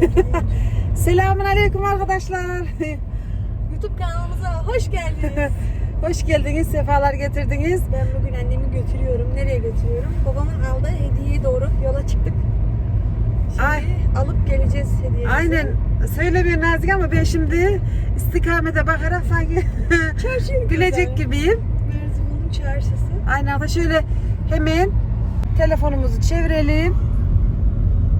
Selamun aleyküm arkadaşlar. YouTube kanalımıza hoş geldiniz. Hoş geldiniz, sefalar getirdiniz. ben bugün annemi götürüyorum. Nereye götürüyorum? Babamın aldığı hediyeye doğru yola çıktık. Şimdi Ay. alıp geleceğiz hediyemizi. Aynen söylemiyor Nazik ama ben şimdi istikamete bakarak sanki Çarşıya gülecek gibiyim. Merzifon'un çarşısı. Aynen şöyle hemen telefonumuzu çevirelim.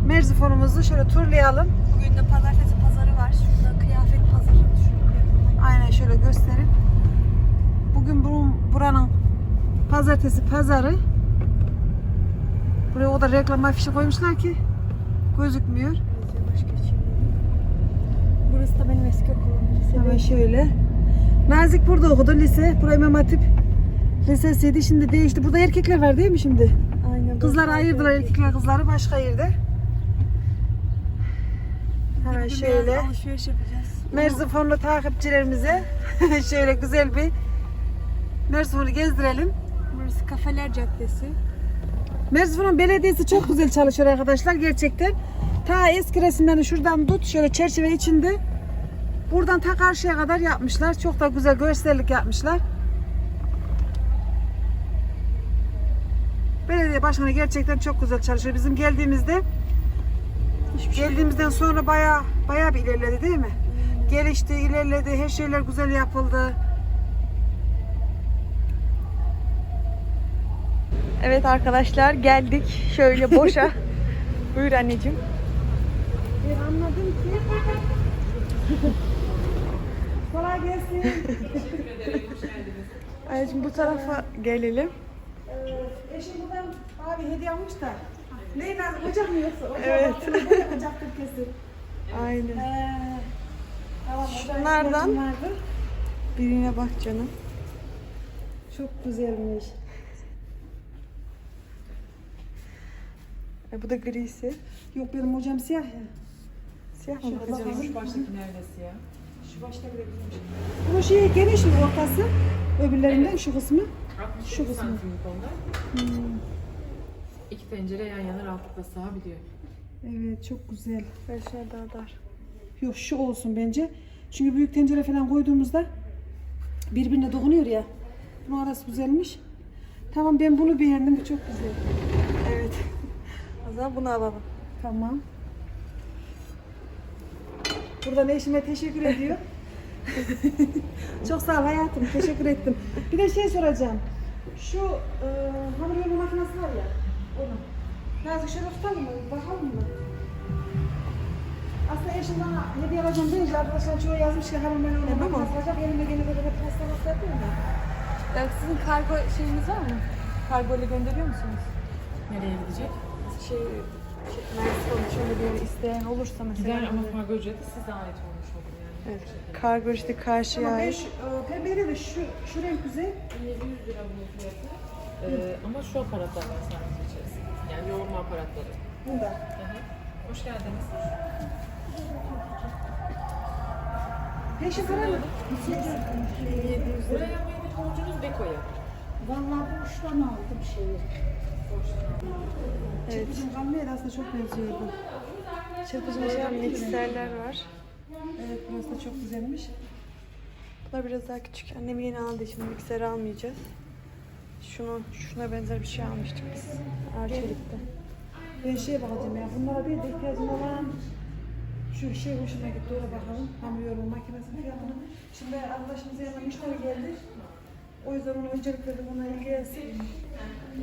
Merzifonumuzu şöyle turlayalım. Bugün de pazartesi pazarı var. Şurada kıyafet pazarı. Şurada Aynen şöyle gösterip. Bugün bu, buranın pazartesi pazarı. Buraya o da reklam afişi koymuşlar ki gözükmüyor. Geçeyim. Burası da benim eski okulum. Hemen Lisedeyim. şöyle. Nazik burada okudu lise. Buraya İmam Hatip Lisesi'ydi. Şimdi değişti. Burada erkekler var değil mi şimdi? Aynen. Kızlar ayırdılar erkek. erkekler kızları başka yerde. Bugün şöyle. alışveriş yapacağız. Merzifonlu takipçilerimize şöyle güzel bir Merzifon'u gezdirelim. Burası Kafeler Caddesi. Merzifon'un belediyesi çok güzel çalışıyor arkadaşlar gerçekten. Ta eski resimlerini şuradan tut şöyle çerçeve içinde. Buradan ta karşıya kadar yapmışlar. Çok da güzel görsellik yapmışlar. Belediye başkanı gerçekten çok güzel çalışıyor. Bizim geldiğimizde Hiçbir şey geldiğimizden sonra baya baya bir ilerledi değil mi? Gelişti, ilerledi, her şeyler güzel yapıldı. Evet arkadaşlar geldik şöyle boşa. Buyur anneciğim. Ben anladım ki. Kolay gelsin. Anneciğim bu tarafa gelelim. Ee, eşim buradan abi hediye almış da. Ne lazım? Ocak mı yoksa? Ocak Evet. Ocaktır kesin. Aynen. Ee, tamam, Şunlardan. Birine bak canım. Çok güzelmiş. E, bu da grisi. Yok benim hocam siyah ya. Siyah mı bakalım. Şu baştaki neredesi ya? Şu başta bile güzelmiş. Bu şey geniş mi ortası? Öbürlerinden şu kısmı. 60 Şu kısmı. onlar. İki pencere yan yana rahatlıkla sığabiliyor. Evet çok güzel. Ben şuna daha dar. Yok şu olsun bence. Çünkü büyük tencere falan koyduğumuzda birbirine dokunuyor ya. Bunun arası güzelmiş. Tamam ben bunu beğendim. Bu çok güzel. Evet. O zaman bunu alalım. Tamam. Buradan eşime teşekkür ediyor. çok sağ ol hayatım. Teşekkür ettim. Bir de şey soracağım. Şu e, hamur yoğurma makinesi var ya. Onu. Nazik şöyle tutalım mı? Bakalım mı? Aslında eşim bana hediye alacağım deyince arkadaşlar çoğu yazmış ki hamur yoğurma E, bu mu? makinesi alacak. Elime gene böyle bir pasta yapıyorum da. Ya sizin kargo şeyiniz var mı? Kargo ile gönderiyor musunuz? Nereye gidecek? Şey, şey Mersin şöyle bir yere isteyen olursa mesela. Gider ama kargo ücreti size ait olmuş olur yani. Evet. Kargo işte karşıya Ama ben ait. e, pembeli de şu, şu renk güzel. 700 lira bunun fiyatı. Ee, ama şu aparatlar var sadece. Yani yoğurma aparatları. Bunda. Hı hı. Hoş geldiniz. Peşin para mı? 700 Buraya yapmayı bir borcunuz Beko'ya. Vallahi boştan aldım şeyi. Evet. Bizim kalmaya da aslında çok benziyordu. Çırpıcı mesela mikserler var. Evet burası da çok güzelmiş. Bunlar biraz daha küçük. Annem yeni aldığı için mikser almayacağız. Şunu, şuna benzer bir şey almıştık biz. Arçelik'te. Ben şeye bakacağım ya. Bunlara bir de ihtiyacım olan şu şey hoşuma gitti. Ona bakalım. Hamur yoğurma makinesinin fiyatını. Şimdi arkadaşımıza yanına müşteri geldi. O yüzden ona öncelik verdim. Ona ilgilensin.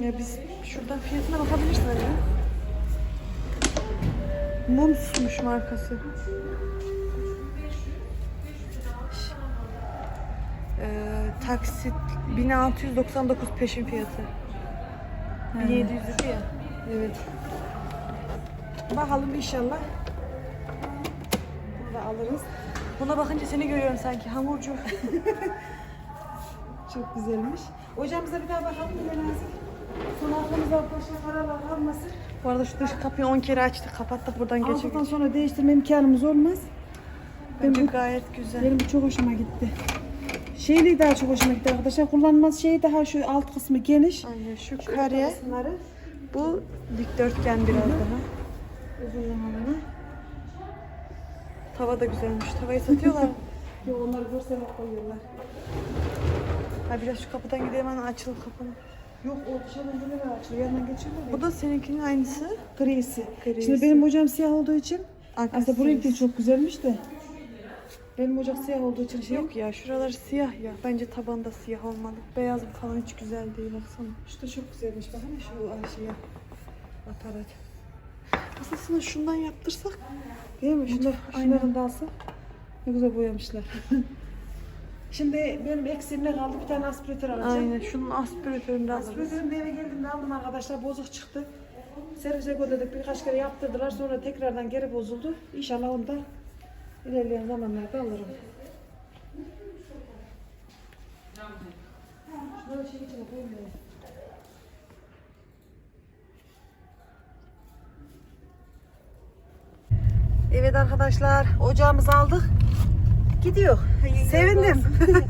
Ya biz şuradan fiyatına bakabilirsin anne. Mumsmuş markası. Taksit 1699 peşin fiyatı. 1700 dedi ya. Evet. Bakalım inşallah. Bunu da alırız. Buna bakınca seni görüyorum sanki hamurcu. Çok güzelmiş. Ocağımıza bir daha bakalım. Ne lazım? Sonra aklımıza başka paralar kalmasın. Bu arada şu dış kapıyı 10 kere açtık kapattık buradan geçe Aldıktan sonra değiştirme imkanımız olmaz. Bence Ben bu- gayet güzel. Benim çok hoşuma gitti. Şeyli daha çok hoşuma gitti arkadaşlar. Kullanılmaz şey daha şu alt kısmı geniş. Aynen şu Şu kare kısımları bu dikdörtgen biraz daha. uzunlamaları. Tava da güzelmiş. Tavayı satıyorlar. Yok onları görsene koyuyorlar. ha biraz şu kapıdan gidelim hemen açılır kapını. Yok o dışarıdan böyle açılıyor. Yanından geçiyorlar ya. Bu da seninkinin aynısı. grisi. Grisi. Şimdi benim hocam siyah olduğu için Arkası aslında bu renk de çok güzelmiş de. Benim ocak siyah olduğu için şey yok. Ya şuralar siyah ya. Bence taban da siyah olmalı. Beyaz falan hiç güzel değil baksana. Şu da çok güzelmiş. Bakın şu Ayşe'ye. Aparat. Aslında şundan yaptırsak. Değil mi? Şunlar, şunların da alsa. Ne güzel boyamışlar. Şimdi benim eksiğim ne kaldı? Bir tane aspiratör alacağım. Aynen şunun aspiratörünü de alırız. Aspiratörüm de eve geldiğimde aldım arkadaşlar. Bozuk çıktı. Servise gönderdik. Birkaç kere yaptırdılar. Sonra tekrardan geri bozuldu. İnşallah onu da ilerleyen zamanlarda alırım. Şunları şey içine koyayım da. Evet arkadaşlar ocağımızı aldık. Gidiyor. Sevindim.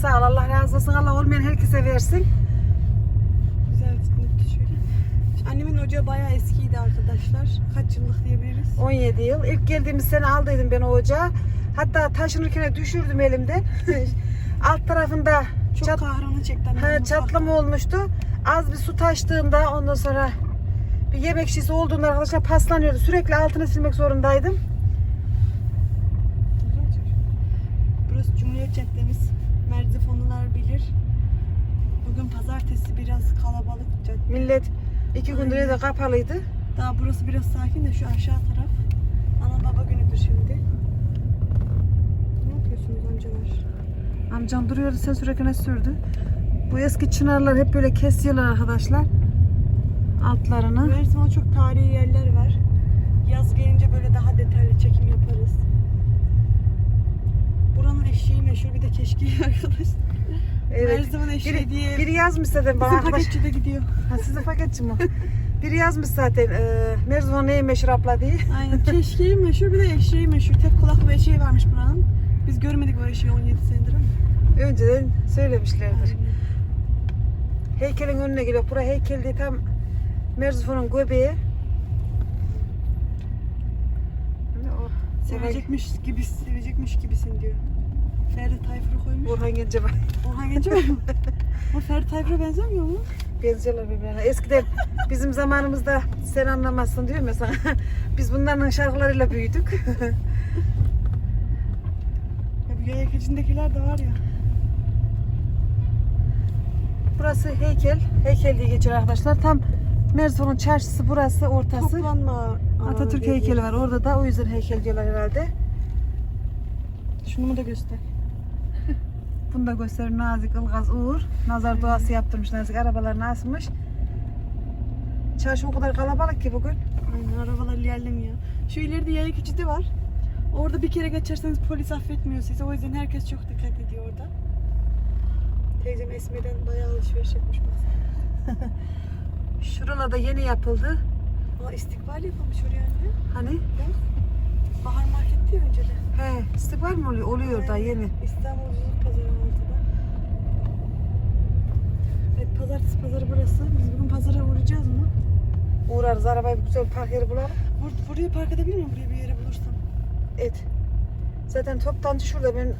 Sağ ol Allah razı olsun. Allah olmayan herkese versin. Güzel net şöyle. Ocağı bayağı eskiydi arkadaşlar. Kaç yıllık diyebiliriz. 17 yıl. İlk geldiğimiz sene aldıydım ben o ocağı. Hatta taşınırken düşürdüm elimde. Alt tarafında Çok çat, kahrını çekti mutfakta. çatlama olmuştu. Az bir su taştığında ondan sonra bir yemek şişesi olduğunda arkadaşlar paslanıyordu. Sürekli altını silmek zorundaydım. Burası Cumhuriyet Caddemiz. Merzifonlular bilir. Bugün pazartesi biraz kalabalık cadde. Millet iki gündür de kapalıydı. Daha burası biraz sakin de şu aşağı taraf. Ana baba günüdür şimdi. Ne yapıyorsunuz amcalar? Amcam duruyordu ses sürekli sürdü. Bu eski çınarlar hep böyle kesiyorlar arkadaşlar. Altlarını. Zaman çok tarihi yerler var. Yaz gelince böyle daha detaylı çekim yaparız. Buranın eşeği meşhur bir de keşke arkadaş. Evet. Merzivan eşeği Biri, diye. biri yazmış zaten bana Bizim paketçi de gidiyor. Ha sizin paketçi mi? Biri yazmış zaten e, Merzivan neyi meşhur abla diye. Aynen keşkeği meşhur bir de eşeği meşhur. Tek kulaklı bir eşeği varmış buranın. Biz görmedik o eşeği 17 senedir ama. Önceden söylemişlerdir. Aynen. Heykelin önüne geliyor. Bura heykel değil tam Merzifon'un göbeği. Sevecekmiş gibi sevecekmiş gibisin diyor. Ferdi Tayfur'u koymuş. Burhan Gencebay. Orhan Gencebay mı? O Ferdi Tayfur'a benzemiyor mu? Benziyorlar birbirine. Eskiden bizim zamanımızda sen anlamazsın diyor mesela. Biz bunların şarkılarıyla büyüdük. Ya yayak içindekiler de var ya. Burası heykel. Heykel diye geçiyor arkadaşlar. Tam Merzifon'un çarşısı burası ortası. Toplanma Atatürk heykeli var orada da o yüzden heykel diyorlar herhalde. Şunu da göster. Bunu da gösterir Nazik Ilgaz Uğur. Nazar duası yaptırmış Nazik arabalarını asmış. Çarşı o kadar kalabalık ki bugün. Aynen arabalar ilerlemiyor. Şu ileride yaya geçidi var. Orada bir kere geçerseniz polis affetmiyor sizi. O yüzden herkes çok dikkat ediyor orada. Teyzem Esme'den bayağı alışveriş yapmış baksana. Şuralarda yeni yapıldı. Aa istikbal yapılmış oraya anne. Hani? Bahar marketti ya önceden. He, istikbal mi oluyor? Oluyor da yeni. İstanbul Cuzluk Pazarı altıda. Evet pazartesi pazarı burası. Biz bugün pazara uğrayacağız mı? Uğrarız arabayı bir güzel park yeri bulalım. Bur buraya park edebilir miyim? Buraya bir yere bulursam. Et. Zaten toptancı şurada. Ben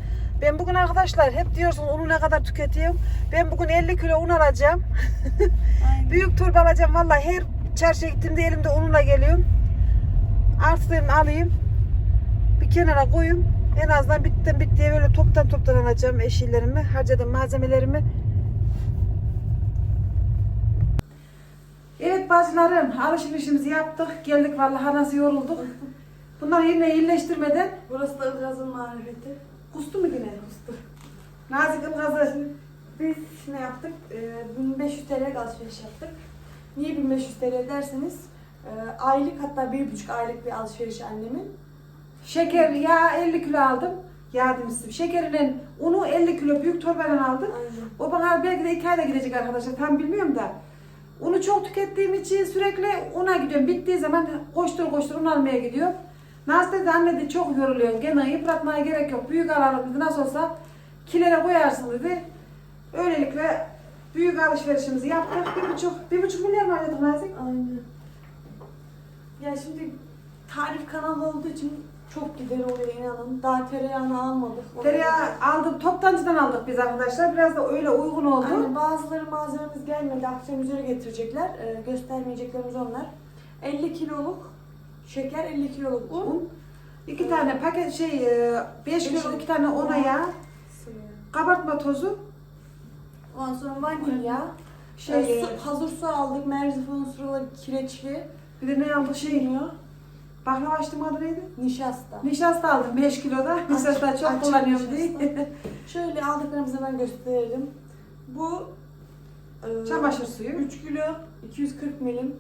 ben bugün arkadaşlar hep diyorsunuz unu ne kadar tüketiyorum. Ben bugün 50 kilo un alacağım. Büyük turba alacağım. Vallahi her çarşıya gittiğimde elimde unla geliyorum. Artık alayım. Bir kenara koyayım. En azından bitten bittiye böyle toptan toptan alacağım eşilerimi, harcadığım malzemelerimi. Evet bacılarım alışverişimizi yaptık. Geldik vallahi nasıl yorulduk. Bunları yine iyileştirmeden Burası da Ilgaz'ın marifeti. kustu mu yine? Kustu. Nazik Ilgaz'ı Biz ne yaptık? Ee, 1500 TL alışveriş yaptık. Niye 1500 TL derseniz e, aylık hatta 1,5 aylık bir alışveriş annemin. Şeker, yağ 50 kilo aldım. Yağ demiştim. Şekerinin unu 50 kilo büyük torbadan aldım. Aynen. O bana belki de iki ayda gidecek arkadaşlar. Tam bilmiyorum da. Unu çok tükettiğim için sürekli una gidiyorum. Bittiği zaman koştur koştur un almaya gidiyorum. Naz dedi anne de çok yoruluyorsun. Gene yıpratmaya gerek yok. Büyük alalım dedi. Nasıl olsa kilere koyarsın dedi. Öylelikle büyük alışverişimizi yaptık. Bir buçuk, bir buçuk milyar mı harcadık Nazik? Aynen. Ya şimdi tarif kanalı olduğu için çok gider oluyor inanın. Daha tereyağını almadık. Onu- Tereyağı aldık, toptancıdan aldık biz arkadaşlar. Biraz da öyle uygun oldu. Aynen bazıları malzememiz gelmedi. Akşam üzere getirecekler. Ee, göstermeyeceklerimiz onlar. 50 kiloluk şeker, 50 kiloluk un. Un. İki tane paket şey, 5 kilo Beş- iki tane ona yağ, kabartma tozu, Ondan sonra vanilya. şey, Şey, su, hazır su aldık. Merzifon sulu kireçli. bir de ne aldık şey, Şeyiniyor. Baklava açtım adı neydi? Nişasta. Nişasta aldım 5 kiloda. Nişasta çok açık kullanıyorum diye. Şöyle aldıklarımızı hemen gösterelim. Bu e, Çamaşır suyu. 3 kilo 240 milim.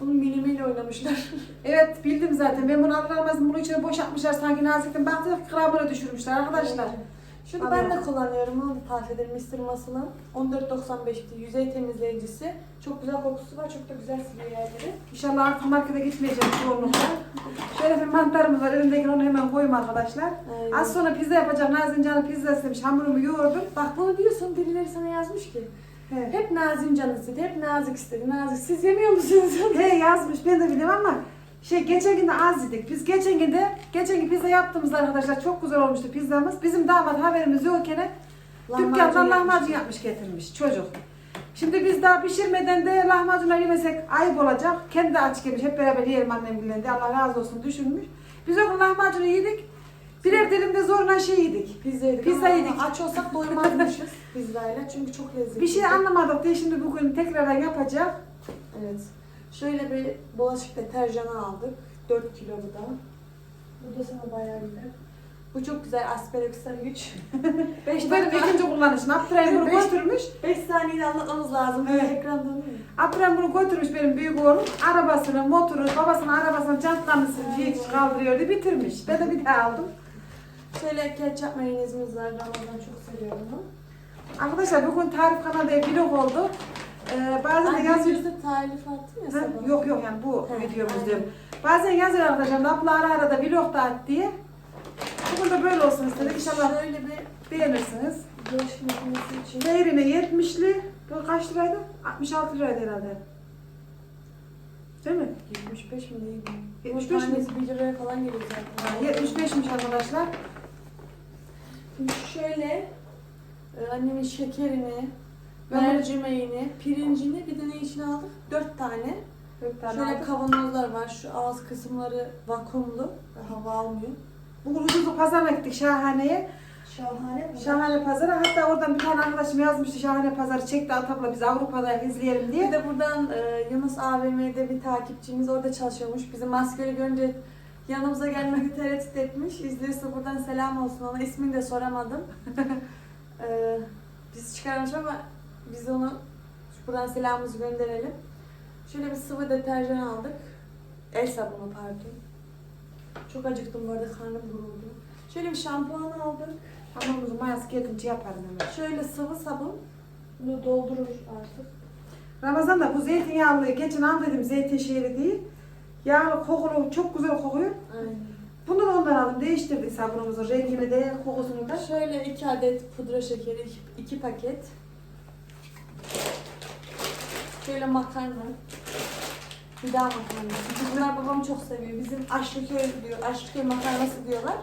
Bunun milimiyle oynamışlar. Evet bildim zaten. Ben bunu alır almaz bunu içine boşaltmışlar sanki nazikten. Baktık gramına düşürmüşler arkadaşlar. Şunu ben de kullanıyorum. Onu da tavsiye ederim. Mr. Muscle'ın 14.95'ti. Yüzey temizleyicisi. Çok güzel kokusu var. Çok da güzel siliyor yerleri. İnşallah artık markete gitmeyeceğim çoğunlukla. Şöyle bir mantarımız var. Elimdeki onu hemen koyayım arkadaşlar. Aynen. Az sonra pizza yapacak. Nazin canı pizza istemiş. Hamurumu yoğurdum. Bak bunu diyorsun birileri sana yazmış ki. He. Hep Nazim canı istedi. Hep nazik istedi. Nazik. Siz yemiyor musunuz? He yazmış. Ben de biliyorum ama şey geçen gün de az yedik. Biz geçen gün de geçen gün pizza yaptığımızda arkadaşlar çok güzel olmuştu pizzamız. Bizim damat haberimiz yokken dükkandan lahmacun yapmış getirmiş çocuk. Şimdi biz daha pişirmeden de lahmacunları yemesek ayıp olacak. Kendi aç gelmiş. Hep beraber yiyelim annem de Allah razı olsun düşünmüş. Biz o gün lahmacunu yedik. Birer dilim de zorla şey yedik. Pizza yedik. Pizza yedik. Aç olsak doymazmışız pizzayla. Çünkü çok lezzetli. Bir şey anlamadık diye şimdi bugün tekrardan yapacak. Evet. Şöyle bir bulaşık deterjanı aldık. 4 kilo bu da. Bu da sana bayağı güzel. Bu çok güzel asperoksal güç. 5 Bu benim ikinci kullanışım. Abdurrahim bunu götürmüş. 5 saniyede anlatmamız lazım. Evet. Ekranda değil mi? Abdurrahim bunu götürmüş benim büyük oğlum. Arabasını, motoru, babasının arabasını, jantlarını hiç kaldırıyordu. Bitirmiş. Ben de bir daha aldım. Şöyle ketçap mayonezimiz var. Ramazan çok seviyor bunu. Arkadaşlar bugün tarif kanalı diye vlog oldu. Ee, bazen de Ay, yazıyor. biz de tarif attın ya Ha, sabah. yok yok yani bu Ha, videomuz aynen. diyorum. Bazen yazıyor arkadaşlar abla ara ara da vlog da at diye. Bugün de böyle olsun istedik. İnşallah Şöyle bir beğenirsiniz. bulaşık makinesi için. Değerine 70'li. Bu kaç liraydı? 66 liraydı herhalde. Değil mi? 75 mi neydi? 75 Bunun mi? tanesi 1 liraya falan geliyor zaten. 75'miş arkadaşlar. Şimdi şöyle e, annemin şekerini, mercimeğini, pirincini bir de ne için aldık? 4 tane. Dört tane Şöyle aldık. kavanozlar var. Şu ağız kısımları vakumlu. Hava almıyor. Bugün ucuzluk pazarına gittik Şahane'ye. Şahane. Şahane pazara. Hatta oradan bir tane arkadaşım yazmıştı Şahane pazarı çekti Antap'la biz Avrupa'da izleyelim Bir diye. de buradan e, Yunus AVM'de bir takipçimiz orada çalışıyormuş. Bizi maskeli görünce yanımıza gelmekte tereddüt etmiş. İzliyorsa buradan selam olsun ona. İsmini de soramadım. e, biz çıkarmış ama biz onu buradan selamımızı gönderelim. Şöyle bir sıvı deterjan aldık. El sabunu pardon. Çok acıktım bu arada karnım guruldu. Şöyle bir şampuan aldık. Hamurumuzun mayası gelince yaparım hemen. Şöyle sıvı sabun. Bunu doldurur artık. Ramazan'da bu zeytinyağlı geçen aldıydım zeytin şehri değil. Yağlı kokulu çok güzel kokuyor. Aynen. Bunu da ondan aldım. Değiştirdik sabunumuzun rengini de kokusunu da. Şöyle iki adet pudra şekeri, iki, iki paket. Şöyle makarna. Bir daha makarna. Bunlar babam çok seviyor. Bizim Aşlıköy diyor, Aşlıköy makarnası diyorlar.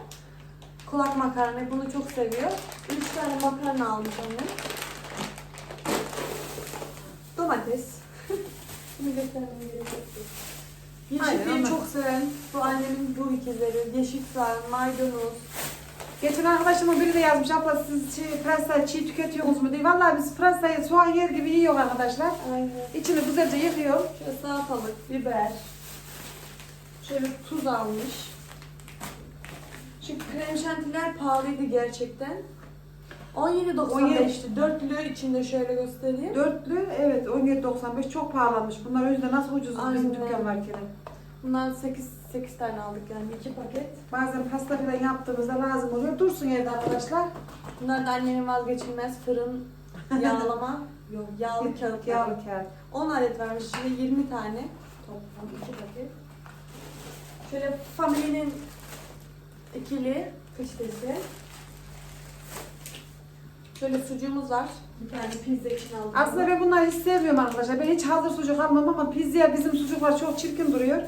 Kulak makarna, bunu çok seviyor. Üç tane makarna almış annem. Domates. Bunu göstermem gerek yok. Aynen, Yeşilliği çok seven, bu annemin bu ikizleri, yeşil soğan, maydanoz, Geçen arkadaşımın biri de yazmış abla siz şey, pırasa çiğ tüketiyorsunuz mu diye. Vallahi biz pırasayı soğan yer gibi yiyor arkadaşlar. Aynen. İçini güzelce yıkıyor. Şöyle salatalık, biber. Şöyle tuz almış. Şu krem şantiler pahalıydı gerçekten. 17.95'ti. Dörtlü içinde şöyle göstereyim. Dörtlü evet 17.95 çok pahalanmış. Bunlar o yüzden nasıl ucuz bizim dükkan varken. Bundan 8 8 tane aldık yani iki paket. Bazen pasta falan yaptığımızda lazım oluyor. Dursun evde arkadaşlar. Bunlar da annemin vazgeçilmez fırın yağlama. Yok yağlı kağıt. Yağlı kağıt. 10 adet vermiş şimdi 20 tane. Toplam 2 paket. Şöyle Family'nin ikili peçetesi. Şöyle sucuğumuz var. Bir tane pizza için aldım. Aslında ben bunları hiç sevmiyorum arkadaşlar. Ben hiç hazır sucuk almam ama pizzaya bizim sucuklar çok çirkin duruyor.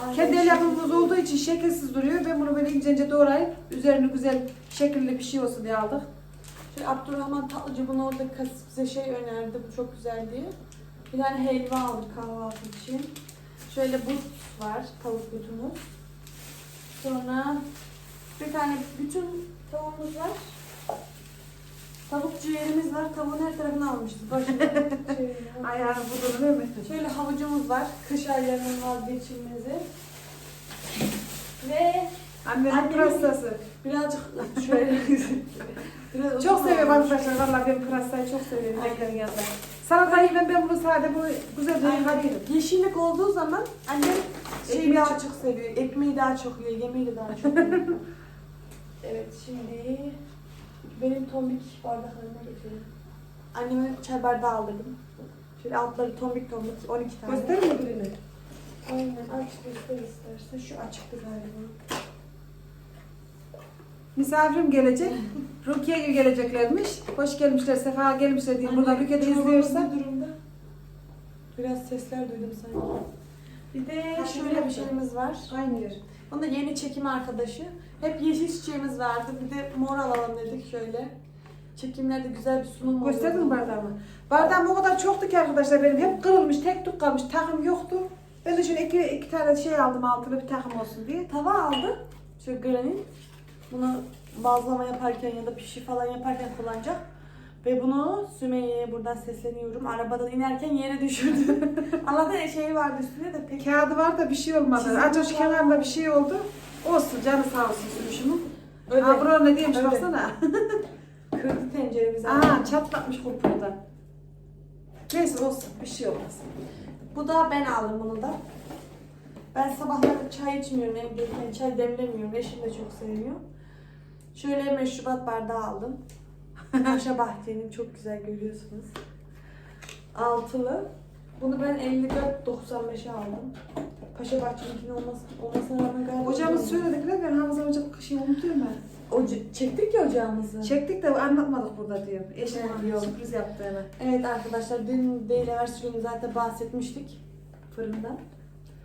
Aynen, Kendi el yapımımız olduğu için şekilsiz duruyor. Ben bunu böyle ince ince doğrayıp üzerine güzel şekilli bir şey olsun diye aldık. Şey, Abdurrahman Tatlıcı bunu orada kasıp bize şey önerdi. Bu çok güzel diye. Bir tane helva aldık kahvaltı için. Şöyle but var. Tavuk butumuz. Sonra bir tane bütün tavuğumuz var. Tavuk ciğerimiz var. Tavuğun her tarafını almışız. Başını, şeyini. Ayağını budunu değil mi? Şöyle havucumuz var. Kış aylarının vazgeçilmezi. Ve Annemin Annemin- pırasası. birazcık şöyle biraz Çok seviyorum arkadaşlar. Vallahi ben pırasayı çok seviyorum. Aynen. Yanında. Salatayı ben, ben bunu sade bunu güzel bir yıkarıyorum. Yeşillik olduğu zaman annem şeyi daha çok- çok seviyor. Ekmeği daha çok yiyor, yemeği de daha çok yiyor. evet şimdi benim tombik bardaklarıma geçelim. Anneme çay bardağı aldırdım. Şöyle altları tombik tombik 12 tane. Gösterir mi birini? Aynen aç göster istersen. Şu açıktı galiba. Misafirim gelecek. Rukiye gibi geleceklermiş. Hoş gelmişler, sefa gelmişler diye. Burada Rukiye de izliyorsa. durumda? Biraz sesler duydum sanki. Bir de şöyle bir yaptı. şeyimiz var. Aynı yer. Da yeni çekim arkadaşı. Hep yeşil çiçeğimiz vardı. Bir de mor alalım dedik şöyle. Çekimlerde güzel bir sunum oldu. Gösterdin mi bardağımı? Bardağım o kadar çoktu ki arkadaşlar benim. Hep kırılmış, tek tük kalmış. Takım yoktu. Ben de şöyle iki, iki tane şey aldım altına bir takım olsun diye. Tava aldım. Şu granit. Bunu bazlama yaparken ya da pişi falan yaparken kullanacak. Ve bunu Sümeyye'ye buradan sesleniyorum. Arabadan inerken yere düşürdü. Allah'tan şey vardı üstünde de pek Kağıdı var da bir şey olmadı. Acaba şu kenarında bir şey oldu. Olsun canı sağ olsun sürüşümün. öyle Ha buralar ne diyormuş Öyle. baksana. kırdı tenceremizi. Aa çatlatmış kurpulda. Neyse olsun bir şey olmaz. Bu da ben aldım bunu da. Ben sabahları çay içmiyorum evdeyken çay demlemiyorum. Eşim de çok sevmiyor. Şöyle meşrubat bardağı aldım. Paşa Bahçe'nin çok güzel görüyorsunuz. Altılı. Bunu ben 54.95'e aldım. Paşa Bahçe'ninkinin olması, olmasına rağmen gayet Hocamız güzel. söylediler ben Hamza Hoca kışıyı unutuyorum ben. Oca- çektik ya ocağımızı. Çektik de anlatmadık burada diyor. Eşim Evet, yok. sürpriz yaptığını. Evet arkadaşlar dün değil evvelsi gün zaten bahsetmiştik fırından.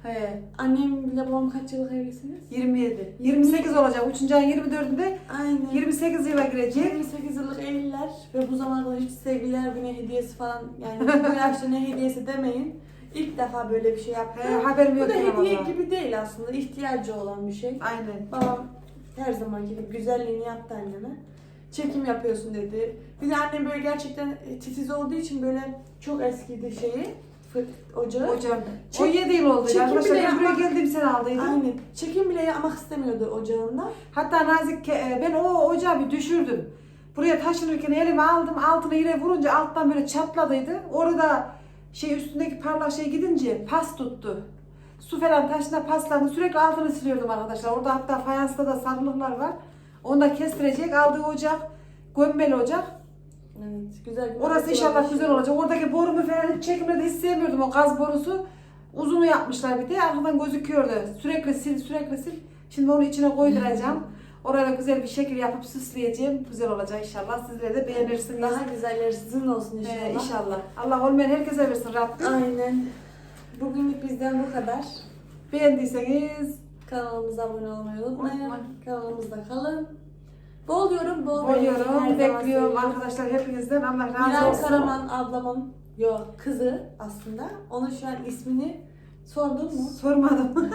He. Annemle babam kaç yıllık evlisiniz? 27. 28 olacak. 3. ayın 24'ünde Aynen. 28 yıla girecek. 28 yıllık evliler ve bu zamana kadar hiç sevgililer günü hediyesi falan yani bu yaşta ne hediyesi demeyin. İlk defa böyle bir şey yaptı. He, haberim bu yok da ya hediye vallahi. gibi değil aslında. ihtiyacı olan bir şey. Aynen. Babam her zaman gibi güzelliğini yaptı anneme. Çekim yapıyorsun dedi. Bir de annem böyle gerçekten e, titiz olduğu için böyle çok eskiydi şeyi. Ocağı. Hocam. Çek- 17 yıl oldu. çekim Arkadaşlar bile ben buraya yapmak- geldiğim sene aldıydım. Aynen. Çekim bile yapmak istemiyordu ocağında. Hatta Nazik e, ben o ocağı bir düşürdüm. Buraya taşınırken elime aldım. Altına yere vurunca alttan böyle çatladıydı. Orada şey üstündeki parlak şey gidince pas tuttu. Su falan taşına paslandı. Sürekli altını siliyordum arkadaşlar. Orada hatta fayansta da sarılıklar var. Onu da kestirecek. Aldığı ocak gömmeli ocak. Evet, güzel. bir Orası ocak inşallah güzel olacak. Oradaki borumu falan hiç çekimde de hiç sevmiyordum o gaz borusu. Uzunu yapmışlar bir de arkadan gözüküyordu. Sürekli sil sürekli sil. Şimdi onu içine koyduracağım. Oraya güzel bir şekil yapıp süsleyeceğim. Güzel olacak inşallah. Sizler de beğenirsiniz. Daha güzelleri sizin olsun Ee, inşallah. inşallah. Allah olmayan herkese versin Rabbim. Aynen. Bugünlük bizden bu kadar. Beğendiyseniz Kanalımıza abone olmayı unutmayın. Unutmayın. Kanalımızda kalın. Bol yorum, bol bol yorum bekliyorum arkadaşlar hepinizden. Allah razı Miray olsun. Karaman ablamın yok kızı aslında. Onun şu an ismini sordun mu? Sormadım.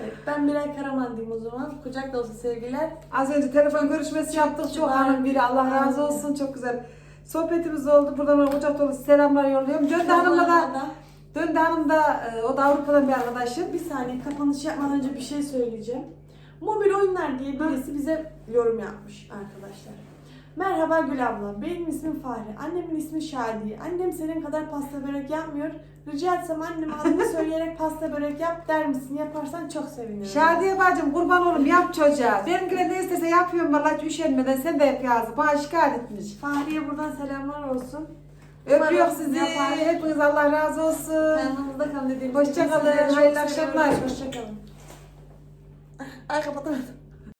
Evet, ben Miray Karaman diyeyim o zaman. Kucak dolusu sevgiler. Az önce telefon görüşmesi yaptık. Çok hanım biri. Allah razı olsun. Çok güzel. Sohbetimiz oldu. Buradan ona kucak dolusu selamlar yolluyorum. Döndü Hanım'la da Döndü Hanım da e, o da Avrupa'dan bir arkadaşım. Bir saniye kapanış yapmadan önce bir şey söyleyeceğim. Mobil oyunlar diye birisi bize yorum yapmış arkadaşlar. Merhaba Gül abla, benim ismim Fahri, annemin ismi Şadiye. Annem senin kadar pasta börek yapmıyor. Rica etsem anneme adını söyleyerek pasta börek yap der misin? Yaparsan çok sevinirim. Şadiye bacım kurban olayım yap çocuğa. Benimkine ne istese yapıyorum vallahi hiç üşenmeden sen de yap yazdı. Bana şikayet etmiş. Fahriye buradan selamlar olsun. Öpüyor Umarım sizi. yapar. Hepiniz Allah razı olsun. Kanalımızda kalın dediğim Hoşça gibi kalın, sizleri çok hayırlı seviyoruz. akşamlar. Hoşça kalın. Ay kapatamadım.